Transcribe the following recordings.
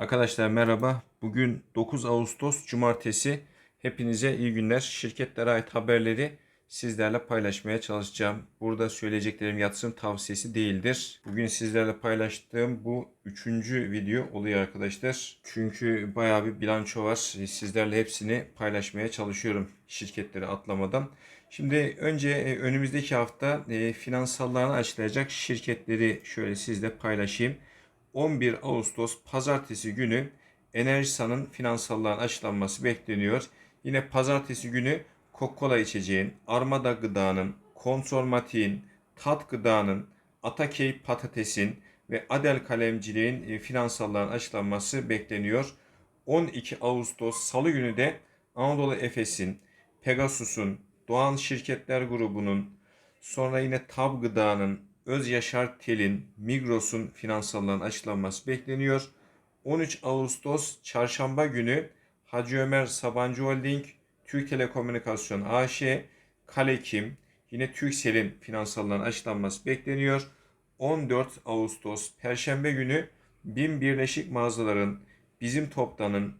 Arkadaşlar merhaba. Bugün 9 Ağustos Cumartesi. Hepinize iyi günler. Şirketlere ait haberleri sizlerle paylaşmaya çalışacağım. Burada söyleyeceklerim yatırım tavsiyesi değildir. Bugün sizlerle paylaştığım bu üçüncü video oluyor arkadaşlar. Çünkü bayağı bir bilanço var. Sizlerle hepsini paylaşmaya çalışıyorum şirketleri atlamadan. Şimdi önce e, önümüzdeki hafta e, finansallarını açıklayacak şirketleri şöyle sizle paylaşayım. 11 Ağustos pazartesi günü Enerjisa'nın finansalların açıklanması bekleniyor. Yine pazartesi günü Coca-Cola içeceğin, Armada Gıda'nın, Konsormatik'in, Tat Gıda'nın, Atakey Patates'in ve Adel Kalemciliğin e, finansalların açıklanması bekleniyor. 12 Ağustos Salı günü de Anadolu Efes'in, Pegasus'un, Doğan Şirketler Grubu'nun, sonra yine Tab Gıda'nın, Öz Yaşar Tel'in, Migros'un finansalların açıklanması bekleniyor. 13 Ağustos Çarşamba günü Hacı Ömer Sabancı Holding, Türk Telekomünikasyon AŞ, Kalekim, yine Türkcell'in finansalların açıklanması bekleniyor. 14 Ağustos Perşembe günü BİM Birleşik Mağazaların, Bizim Toptan'ın,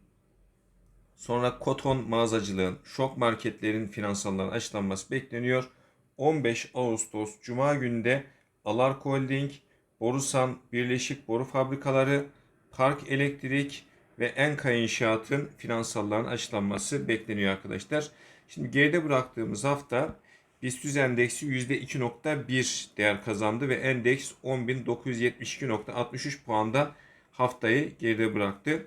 sonra Koton Mağazacılığın, Şok Marketlerin finansalların açıklanması bekleniyor. 15 Ağustos Cuma günde Alarko Holding, Borusan Birleşik Boru Fabrikaları, Park Elektrik ve Enka İnşaat'ın finansalların açıklanması bekleniyor arkadaşlar. Şimdi geride bıraktığımız hafta BIST endeksi %2.1 değer kazandı ve endeks 10.972.63 puanda haftayı geride bıraktı.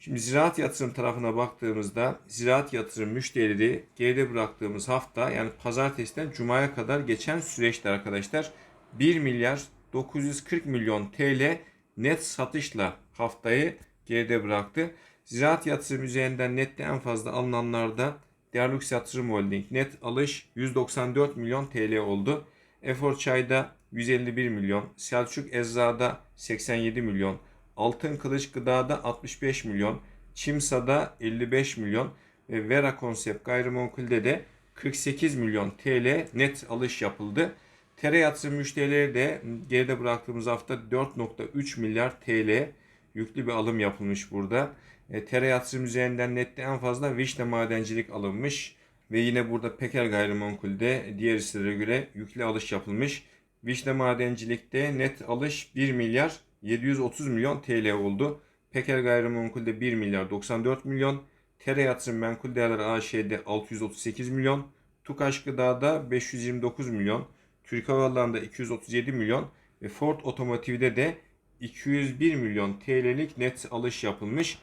Şimdi ziraat yatırım tarafına baktığımızda ziraat yatırım müşterileri geride bıraktığımız hafta yani pazartesiden cumaya kadar geçen süreçte arkadaşlar 1 milyar 940 milyon TL net satışla haftayı geride bıraktı. Ziraat yatırım üzerinden nette en fazla alınanlarda Dialux Yatırım Holding net alış 194 milyon TL oldu. Efor Çay'da 151 milyon, Selçuk Ecza'da 87 milyon, Altın Kılıç Gıda'da 65 milyon, Çimsa'da 55 milyon ve Vera Konsept Gayrimenkul'de de 48 milyon TL net alış yapıldı. Tere yatırım müşterileri de geride bıraktığımız hafta 4.3 milyar TL yüklü bir alım yapılmış burada. E, Tere yatırım üzerinden nette en fazla Vişne Madencilik alınmış ve yine burada Peker Gayrimenkul'de diğer hisselere göre yüklü alış yapılmış. Vişne Madencilik'te net alış 1 milyar 730 milyon TL oldu. Peker Gayrimenkul'de 1 milyar 94 milyon. Tere Yatırım Menkul Değerler AŞ'de 638 milyon. Tukaş Gıda'da 529 milyon. Türk Hava Yolları'nda 237 milyon. Ve Ford Otomotiv'de de 201 milyon TL'lik net alış yapılmış.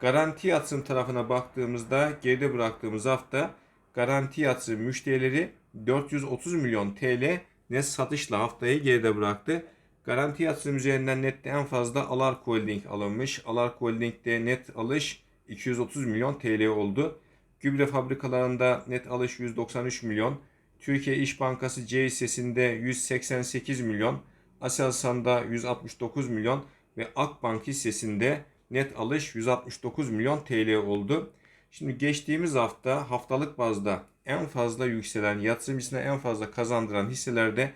Garanti yatırım tarafına baktığımızda geride bıraktığımız hafta garanti yatırım müşterileri 430 milyon TL net satışla haftayı geride bıraktı. Garanti yatırım üzerinden nette en fazla Alark Holding alınmış. Alark Holding'de net alış 230 milyon TL oldu. Gübre fabrikalarında net alış 193 milyon. Türkiye İş Bankası C hissesinde 188 milyon. Aselsan'da 169 milyon ve Akbank hissesinde net alış 169 milyon TL oldu. Şimdi geçtiğimiz hafta haftalık bazda en fazla yükselen, yatırımcısına en fazla kazandıran hisselerde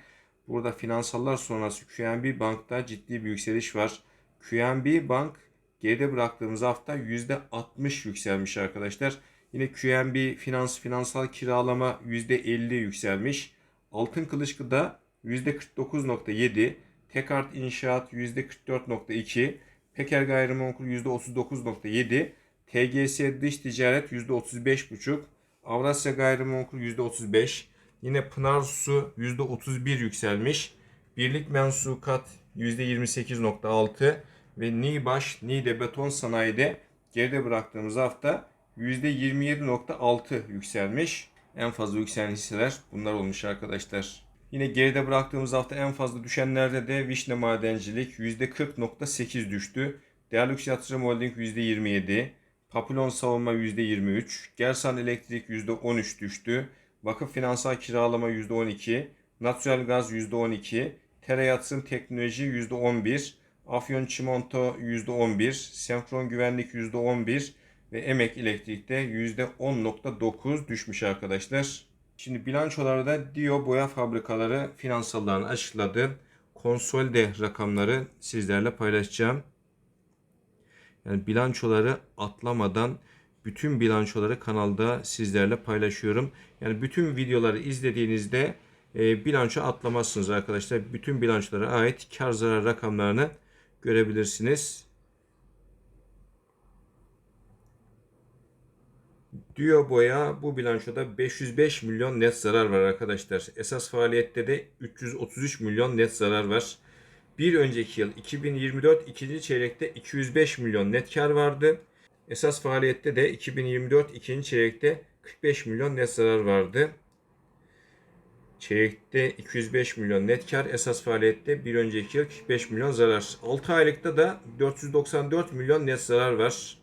Burada finansallar sonrası QNB Bank'ta ciddi bir yükseliş var. QNB Bank geride bıraktığımız hafta %60 yükselmiş arkadaşlar. Yine QNB Finans finansal kiralama %50 yükselmiş. Altın Kılıç Gıda %49.7, Tekart İnşaat %44.2, Peker Gayrimenkul %39.7, TGS Dış Ticaret %35.5, Avrasya Gayrimenkul %35, Yine Pınar Su %31 yükselmiş. Birlik mensukat %28.6 ve Nibaş, Nide Beton Sanayi'de geride bıraktığımız hafta %27.6 yükselmiş. En fazla yükselen hisseler bunlar olmuş arkadaşlar. Yine geride bıraktığımız hafta en fazla düşenlerde de Vişne Madencilik %40.8 düştü. Değerlüks Yatırım Holding %27, Papillon Savunma %23, Gersan Elektrik %13 düştü. Vakıf Finansal Kiralama %12, Natural Gaz %12, Tere Yatırım Teknoloji %11, Afyon Çimento %11, Senfron Güvenlik %11 ve Emek Elektrik'te %10.9 düşmüş arkadaşlar. Şimdi bilançolarda Dio Boya Fabrikaları finansallarını açıkladı. Konsolde rakamları sizlerle paylaşacağım. Yani bilançoları atlamadan bütün bilançoları kanalda sizlerle paylaşıyorum. Yani bütün videoları izlediğinizde e, bilanço atlamazsınız arkadaşlar. Bütün bilançolara ait kar zarar rakamlarını görebilirsiniz. Diyor boya bu bilançoda 505 milyon net zarar var arkadaşlar. Esas faaliyette de 333 milyon net zarar var. Bir önceki yıl 2024 ikinci çeyrekte 205 milyon net kar vardı. Esas faaliyette de 2024 ikinci çeyrekte 45 milyon net zarar vardı. Çeyrekte 205 milyon net kar, esas faaliyette bir önceki yıl 45 milyon zarar. 6 aylıkta da 494 milyon net zarar var.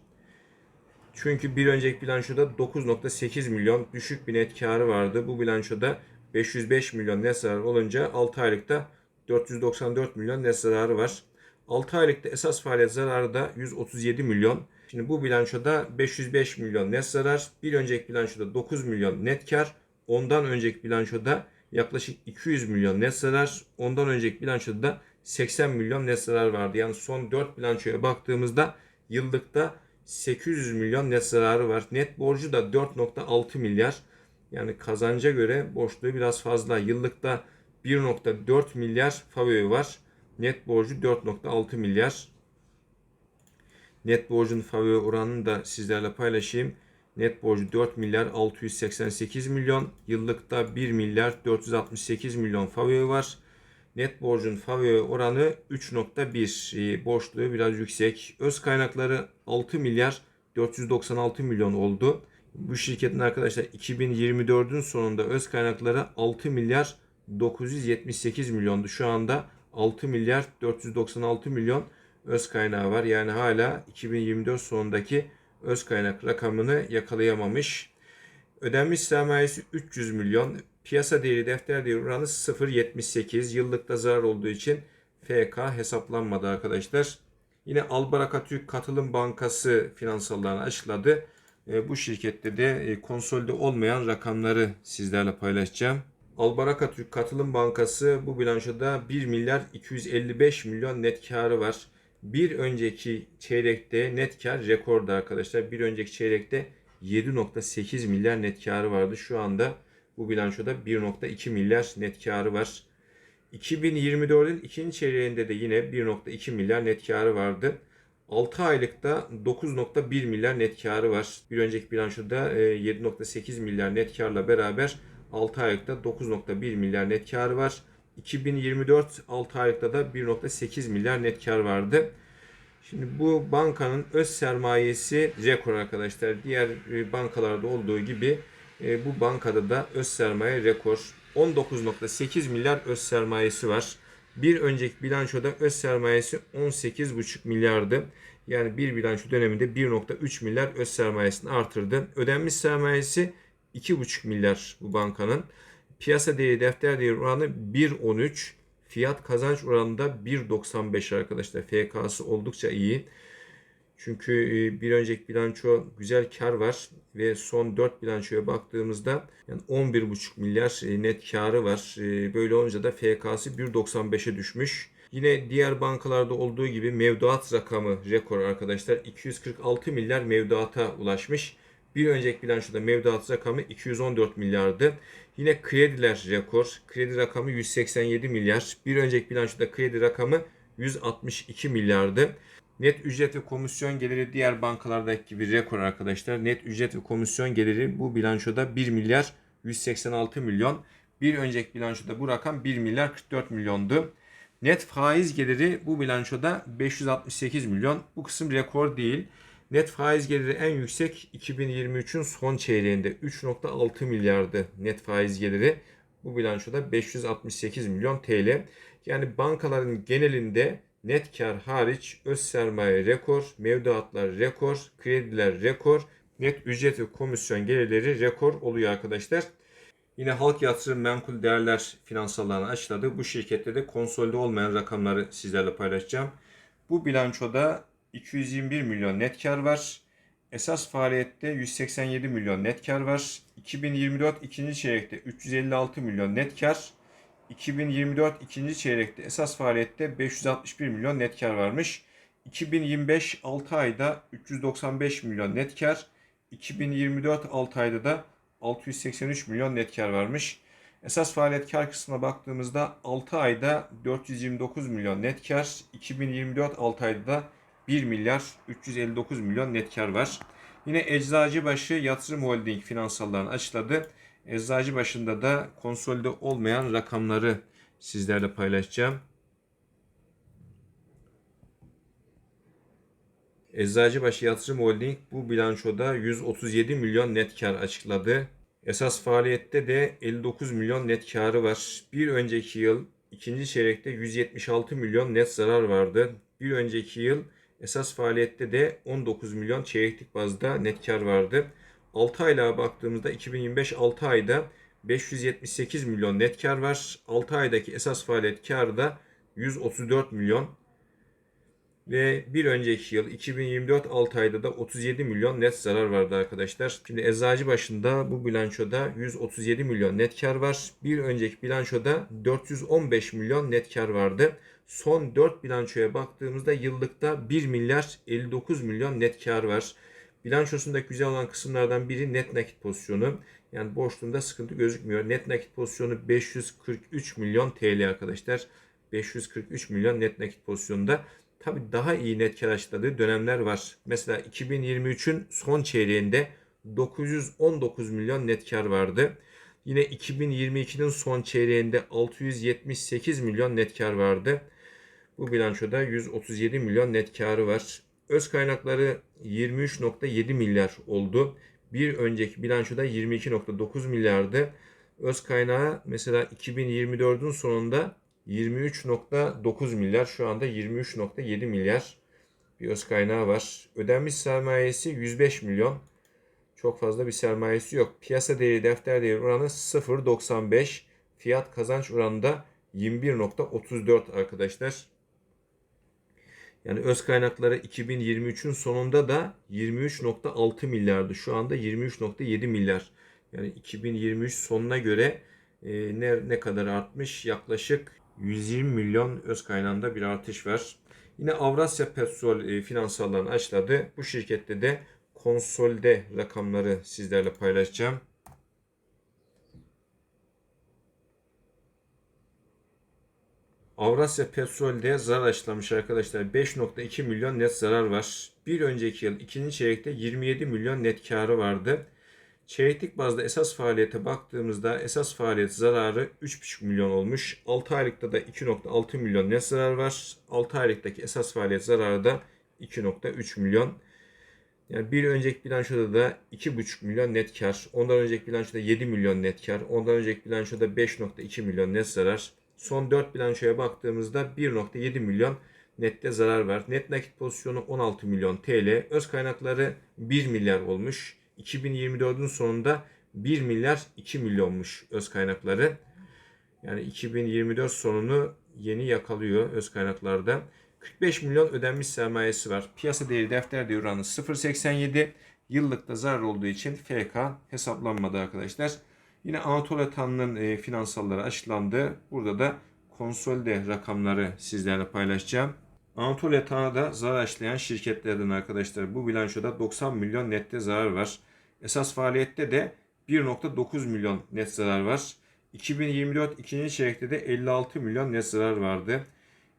Çünkü bir önceki bilançoda 9.8 milyon düşük bir net karı vardı. Bu bilançoda 505 milyon net zarar olunca 6 aylıkta 494 milyon net zararı var. 6 aylıkta esas faaliyet zararı da 137 milyon. Şimdi bu bilançoda 505 milyon net zarar, bir önceki bilançoda 9 milyon net kar, ondan önceki bilançoda yaklaşık 200 milyon net zarar, ondan önceki bilançoda da 80 milyon net zarar vardı. Yani son 4 bilançoya baktığımızda yıllıkta 800 milyon net zararı var. Net borcu da 4.6 milyar. Yani kazanca göre borçluğu biraz fazla. Yıllıkta 1.4 milyar favori var. Net borcu 4.6 milyar. Net borcun favori oranını da sizlerle paylaşayım. Net borcu 4 milyar 688 milyon. Yıllıkta 1 milyar 468 milyon favori var. Net borcun favori oranı 3.1. E, borçluğu biraz yüksek. Öz kaynakları 6 milyar 496 milyon oldu. Bu şirketin arkadaşlar 2024'ün sonunda öz kaynakları 6 milyar 978 milyondu. Şu anda 6 milyar 496 milyon öz kaynağı var. Yani hala 2024 sonundaki öz kaynak rakamını yakalayamamış. Ödenmiş sermayesi 300 milyon. Piyasa değeri defter değeri oranı 0.78. Yıllıkta zarar olduğu için FK hesaplanmadı arkadaşlar. Yine Albaraka Türk Katılım Bankası finansallarını açıkladı. E, bu şirkette de e, konsolide olmayan rakamları sizlerle paylaşacağım. Albaraka Türk Katılım Bankası bu bilançoda 1 milyar 255 milyon net karı var. Bir önceki çeyrekte net kar rekordu arkadaşlar. Bir önceki çeyrekte 7.8 milyar net karı vardı. Şu anda bu bilançoda 1.2 milyar net karı var. 2024'ün ikinci çeyreğinde de yine 1.2 milyar net karı vardı. 6 aylıkta 9.1 milyar net karı var. Bir önceki bilançoda 7.8 milyar net karla beraber 6 aylıkta 9.1 milyar net karı var. 2024 6 aylıkta da 1.8 milyar net kar vardı. Şimdi bu bankanın öz sermayesi rekor arkadaşlar. Diğer e, bankalarda olduğu gibi e, bu bankada da öz sermaye rekor. 19.8 milyar öz sermayesi var. Bir önceki bilançoda öz sermayesi 18,5 milyardı. Yani bir bilanço döneminde 1.3 milyar öz sermayesini artırdı. Ödenmiş sermayesi 2,5 milyar bu bankanın. Piyasa değeri defter değeri oranı 1.13. Fiyat kazanç oranında 1.95 arkadaşlar. FK'sı oldukça iyi. Çünkü e, bir önceki bilanço güzel kar var ve son 4 bilançoya baktığımızda yani 11,5 milyar e, net karı var. E, böyle olunca da FK'sı 1.95'e düşmüş. Yine diğer bankalarda olduğu gibi mevduat rakamı rekor arkadaşlar. 246 milyar mevduata ulaşmış. Bir önceki bilançoda mevduat rakamı 214 milyardı. Yine krediler rekor. Kredi rakamı 187 milyar. Bir önceki bilançoda kredi rakamı 162 milyardı. Net ücret ve komisyon geliri diğer bankalardaki gibi rekor arkadaşlar. Net ücret ve komisyon geliri bu bilançoda 1 milyar 186 milyon. Bir önceki bilançoda bu rakam 1 milyar 44 milyondu. Net faiz geliri bu bilançoda 568 milyon. Bu kısım rekor değil. Net faiz geliri en yüksek 2023'ün son çeyreğinde 3.6 milyardı net faiz geliri. Bu bilançoda 568 milyon TL. Yani bankaların genelinde net kar hariç öz sermaye rekor, mevduatlar rekor, krediler rekor, net ücret ve komisyon gelirleri rekor oluyor arkadaşlar. Yine halk yatırım menkul değerler finansallarını açıkladı. Bu şirkette de konsolide olmayan rakamları sizlerle paylaşacağım. Bu bilançoda 221 milyon net kar var. Esas faaliyette 187 milyon net kar var. 2024 ikinci çeyrekte 356 milyon net kar. 2024 ikinci çeyrekte esas faaliyette 561 milyon net kar varmış. 2025 6 ayda 395 milyon net kar. 2024 6 ayda da 683 milyon net kar varmış. Esas faaliyet kar kısmına baktığımızda 6 ayda 429 milyon net kar, 2024 6 ayda da 1 milyar 359 milyon net kar var. Yine Eczacıbaşı Yatırım Holding finansallarını açıkladı. Eczacıbaşı'nda da konsolide olmayan rakamları sizlerle paylaşacağım. Eczacıbaşı Yatırım Holding bu bilançoda 137 milyon net kar açıkladı. Esas faaliyette de 59 milyon net karı var. Bir önceki yıl ikinci çeyrekte 176 milyon net zarar vardı. Bir önceki yıl esas faaliyette de 19 milyon çeyreklik bazda net kar vardı. 6 aylığa baktığımızda 2025 6 ayda 578 milyon net kar var. 6 aydaki esas faaliyet karı da 134 milyon. Ve bir önceki yıl 2024 6 ayda da 37 milyon net zarar vardı arkadaşlar. Şimdi eczacı başında bu bilançoda 137 milyon net kar var. Bir önceki bilançoda 415 milyon net kar vardı. Son 4 bilançoya baktığımızda yıllıkta 1 milyar 59 milyon net kar var. Bilançosundaki güzel olan kısımlardan biri net nakit pozisyonu. Yani boşluğunda sıkıntı gözükmüyor. Net nakit pozisyonu 543 milyon TL arkadaşlar. 543 milyon net nakit pozisyonunda. Tabi daha iyi net kar açıkladığı dönemler var. Mesela 2023'ün son çeyreğinde 919 milyon net kar vardı. Yine 2022'nin son çeyreğinde 678 milyon net kar vardı. Bu bilançoda 137 milyon net karı var. Öz kaynakları 23.7 milyar oldu. Bir önceki bilançoda 22.9 milyardı. Öz kaynağı mesela 2024'ün sonunda 23.9 milyar şu anda 23.7 milyar bir öz kaynağı var. Ödenmiş sermayesi 105 milyon. Çok fazla bir sermayesi yok. Piyasa değeri defter değeri oranı 0.95. Fiyat kazanç oranı da 21.34 arkadaşlar. Yani öz kaynakları 2023'ün sonunda da 23.6 milyardı. Şu anda 23.7 milyar. Yani 2023 sonuna göre e, ne, ne kadar artmış? Yaklaşık 120 milyon öz kaynağında bir artış var. Yine Avrasya Petrol e, finansallarını açıkladı. Bu şirkette de konsolde rakamları sizlerle paylaşacağım. Avrasya Petrol'de zarar açıklamış arkadaşlar. 5.2 milyon net zarar var. Bir önceki yıl ikinci çeyrekte 27 milyon net karı vardı. Çeyreklik bazda esas faaliyete baktığımızda esas faaliyet zararı 3,5 milyon olmuş. 6 aylıkta da 2,6 milyon net zarar var. 6 aylıktaki esas faaliyet zararı da 2,3 milyon. Yani bir önceki bilançoda da 2,5 milyon net kar. Ondan önceki bilançoda 7 milyon net kar. Ondan önceki bilançoda 5,2 milyon net zarar. Son 4 bilançoya baktığımızda 1,7 milyon nette zarar var. Net nakit pozisyonu 16 milyon TL. Öz kaynakları 1 milyar olmuş. 2024'ün sonunda 1 milyar 2 milyonmuş öz kaynakları. Yani 2024 sonunu yeni yakalıyor öz kaynaklarda. 45 milyon ödenmiş sermayesi var. Piyasa değeri defter değeri oranı 0.87. Yıllıkta zarar olduğu için FK hesaplanmadı arkadaşlar. Yine Anadolu Atan'ın e, finansalları açıklandı. Burada da konsolide rakamları sizlerle paylaşacağım. Anadolu Yatağı'na da zarar açlayan şirketlerden arkadaşlar bu bilançoda 90 milyon nette zarar var. Esas faaliyette de 1.9 milyon net zarar var. 2024 ikinci çeyrekte de 56 milyon net zarar vardı.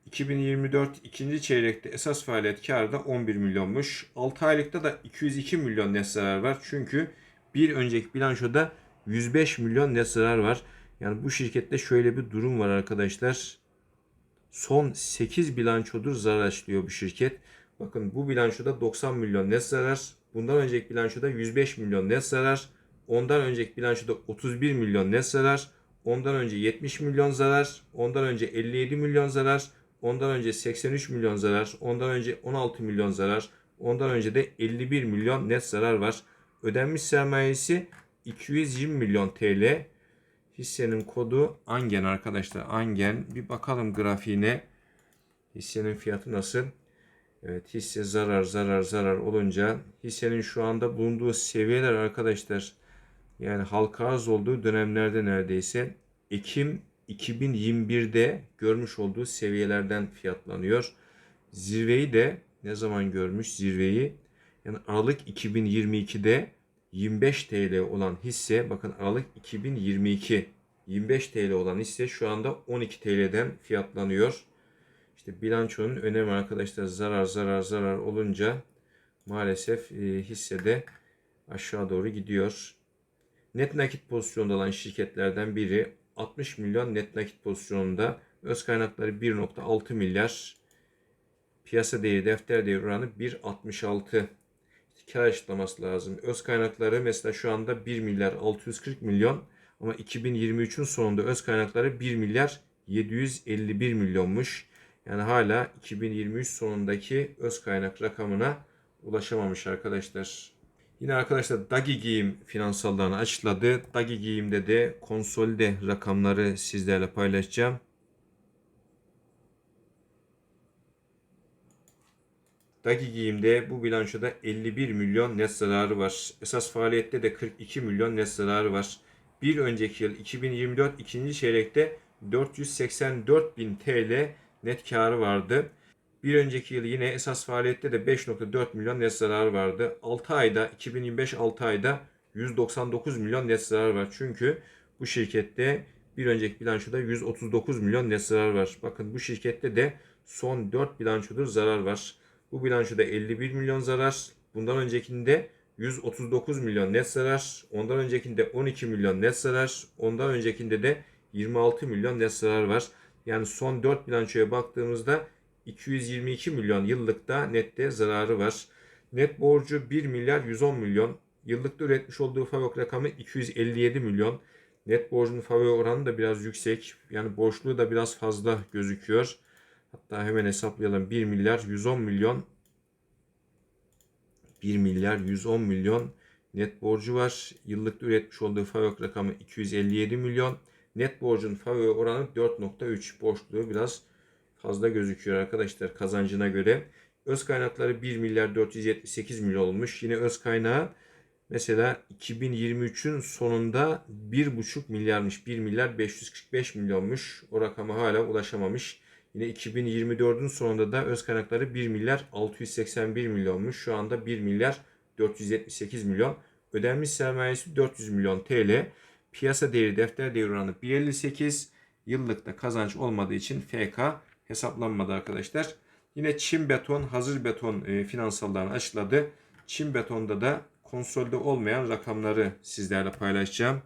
2024 ikinci çeyrekte esas faaliyet karı da 11 milyonmuş. 6 aylıkta da 202 milyon net zarar var. Çünkü bir önceki bilançoda 105 milyon net zarar var. Yani bu şirkette şöyle bir durum var arkadaşlar. Son 8 bilançodur zarar açlıyor bu şirket. Bakın bu bilançoda 90 milyon net zarar. Bundan önceki bilançoda 105 milyon net zarar. Ondan önceki bilançoda 31 milyon net zarar. Ondan önce 70 milyon zarar. Ondan önce 57 milyon zarar. Ondan önce 83 milyon zarar. Ondan önce 16 milyon zarar. Ondan önce de 51 milyon net zarar var. Ödenmiş sermayesi 220 milyon TL. Hissenin kodu Angen arkadaşlar. Angen. Bir bakalım grafiğine. Hissenin fiyatı nasıl? Evet hisse zarar zarar zarar olunca hissenin şu anda bulunduğu seviyeler arkadaşlar yani halka arz olduğu dönemlerde neredeyse Ekim 2021'de görmüş olduğu seviyelerden fiyatlanıyor. Zirveyi de ne zaman görmüş zirveyi? Yani Aralık 2022'de 25 TL olan hisse bakın Aralık 2022 25 TL olan hisse şu anda 12 TL'den fiyatlanıyor. İşte bilançonun önemi arkadaşlar zarar zarar zarar olunca maalesef e, hissede aşağı doğru gidiyor. Net nakit pozisyonda olan şirketlerden biri 60 milyon net nakit pozisyonunda öz kaynakları 1.6 milyar piyasa değeri defter değeri oranı 1.66 kar açıklaması lazım. Öz kaynakları mesela şu anda 1 milyar 640 milyon ama 2023'ün sonunda öz kaynakları 1 milyar 751 milyonmuş. Yani hala 2023 sonundaki öz kaynak rakamına ulaşamamış arkadaşlar. Yine arkadaşlar Dagi Giyim finansallarını açıkladı. Dagi Giyim'de de konsolide rakamları sizlerle paylaşacağım. Dagi Giyim'de bu bilançoda 51 milyon net zararı var. Esas faaliyette de 42 milyon net zararı var. Bir önceki yıl 2024 ikinci çeyrekte 484 bin TL net karı vardı. Bir önceki yıl yine esas faaliyette de 5.4 milyon net zararı vardı. 6 ayda 2025 6 ayda 199 milyon net zarar var. Çünkü bu şirkette bir önceki bilançoda 139 milyon net zarar var. Bakın bu şirkette de son 4 bilançodur zarar var. Bu bilançoda 51 milyon zarar. Bundan öncekinde 139 milyon net zarar. Ondan öncekinde 12 milyon net zarar. Ondan öncekinde de 26 milyon net zarar var. Yani son 4 bilançoya baktığımızda 222 milyon yıllıkta nette zararı var. Net borcu 1 milyar 110 milyon. Yıllıkta üretmiş olduğu FAVÖK rakamı 257 milyon. Net borcunun FAVÖK oranı da biraz yüksek. Yani borçluğu da biraz fazla gözüküyor. Hatta hemen hesaplayalım. 1 milyar 110 milyon 1 milyar 110 milyon net borcu var. Yıllıkta üretmiş olduğu FAVÖK rakamı 257 milyon. Net borcun FAVÖK oranı 4.3. Borçluğu biraz fazla gözüküyor arkadaşlar kazancına göre. Öz kaynakları 1 milyar 478 milyon olmuş. Yine öz kaynağı mesela 2023'ün sonunda 1,5 milyarmış. 1 milyar 545 milyonmuş. O rakama hala ulaşamamış. Yine 2024'ün sonunda da öz kaynakları 1 milyar 681 milyonmuş. Şu anda 1 milyar 478 milyon. Ödenmiş sermayesi 400 milyon TL. Piyasa değeri defter değeri oranı 1.58. Yıllıkta kazanç olmadığı için FK hesaplanmadı arkadaşlar. Yine Çin Beton, Hazır Beton e, finansallarını açıkladı. Çin Beton'da da konsolde olmayan rakamları sizlerle paylaşacağım.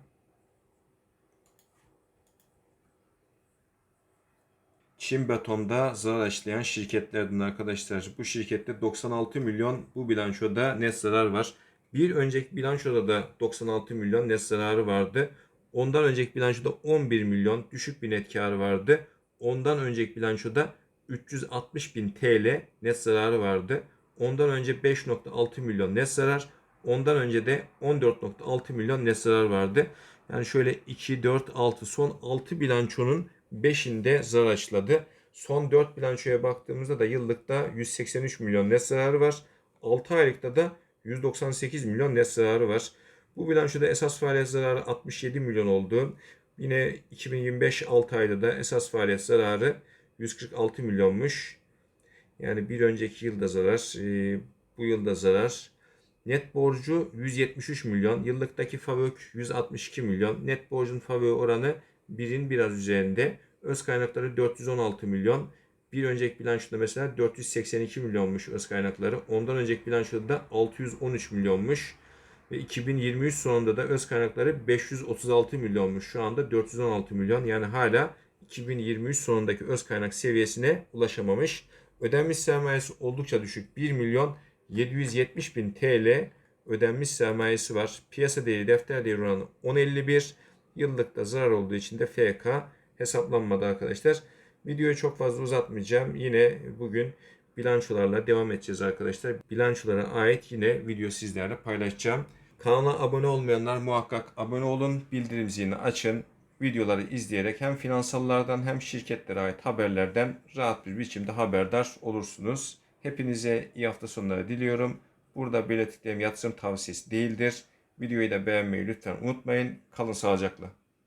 Çin Beton'da zarar işleyen şirketlerden arkadaşlar. Bu şirkette 96 milyon bu bilançoda net zarar var. Bir önceki bilançoda da 96 milyon net zararı vardı. Ondan önceki bilançoda 11 milyon düşük bir net karı vardı. Ondan önceki bilançoda 360 bin TL net zararı vardı. Ondan önce 5.6 milyon net zarar. Ondan önce de 14.6 milyon net zarar vardı. Yani şöyle 2, 4, 6 son 6 bilançonun 5'inde zarar açladı. Son 4 bilançoya baktığımızda da yıllıkta 183 milyon net zararı var. 6 aylıkta da 198 milyon net zararı var. Bu bilançoda esas faaliyet zararı 67 milyon oldu. Yine 2025 6 ayda da esas faaliyet zararı 146 milyonmuş. Yani bir önceki yılda zarar, e, bu yılda zarar. Net borcu 173 milyon, yıllıktaki FAVÖK 162 milyon. Net borcun FAVÖK oranı 1'in biraz üzerinde. Öz kaynakları 416 milyon. Bir önceki bilançoda mesela 482 milyonmuş öz kaynakları. Ondan önceki bilançoda da 613 milyonmuş. Ve 2023 sonunda da öz kaynakları 536 milyonmuş. Şu anda 416 milyon. Yani hala 2023 sonundaki öz kaynak seviyesine ulaşamamış. Ödenmiş sermayesi oldukça düşük. 1 milyon 770 bin TL ödenmiş sermayesi var. Piyasa değeri defter değeri oranı 10.51. Yıllıkta zarar olduğu için de FK hesaplanmadı arkadaşlar. Videoyu çok fazla uzatmayacağım. Yine bugün bilançolarla devam edeceğiz arkadaşlar. Bilançolara ait yine video sizlerle paylaşacağım. Kanala abone olmayanlar muhakkak abone olun. Bildirim zilini açın. Videoları izleyerek hem finansallardan hem şirketlere ait haberlerden rahat bir biçimde haberdar olursunuz. Hepinize iyi hafta sonları diliyorum. Burada belirttiklerim yatırım tavsiyesi değildir. Videoyu da beğenmeyi lütfen unutmayın. Kalın sağlıcakla.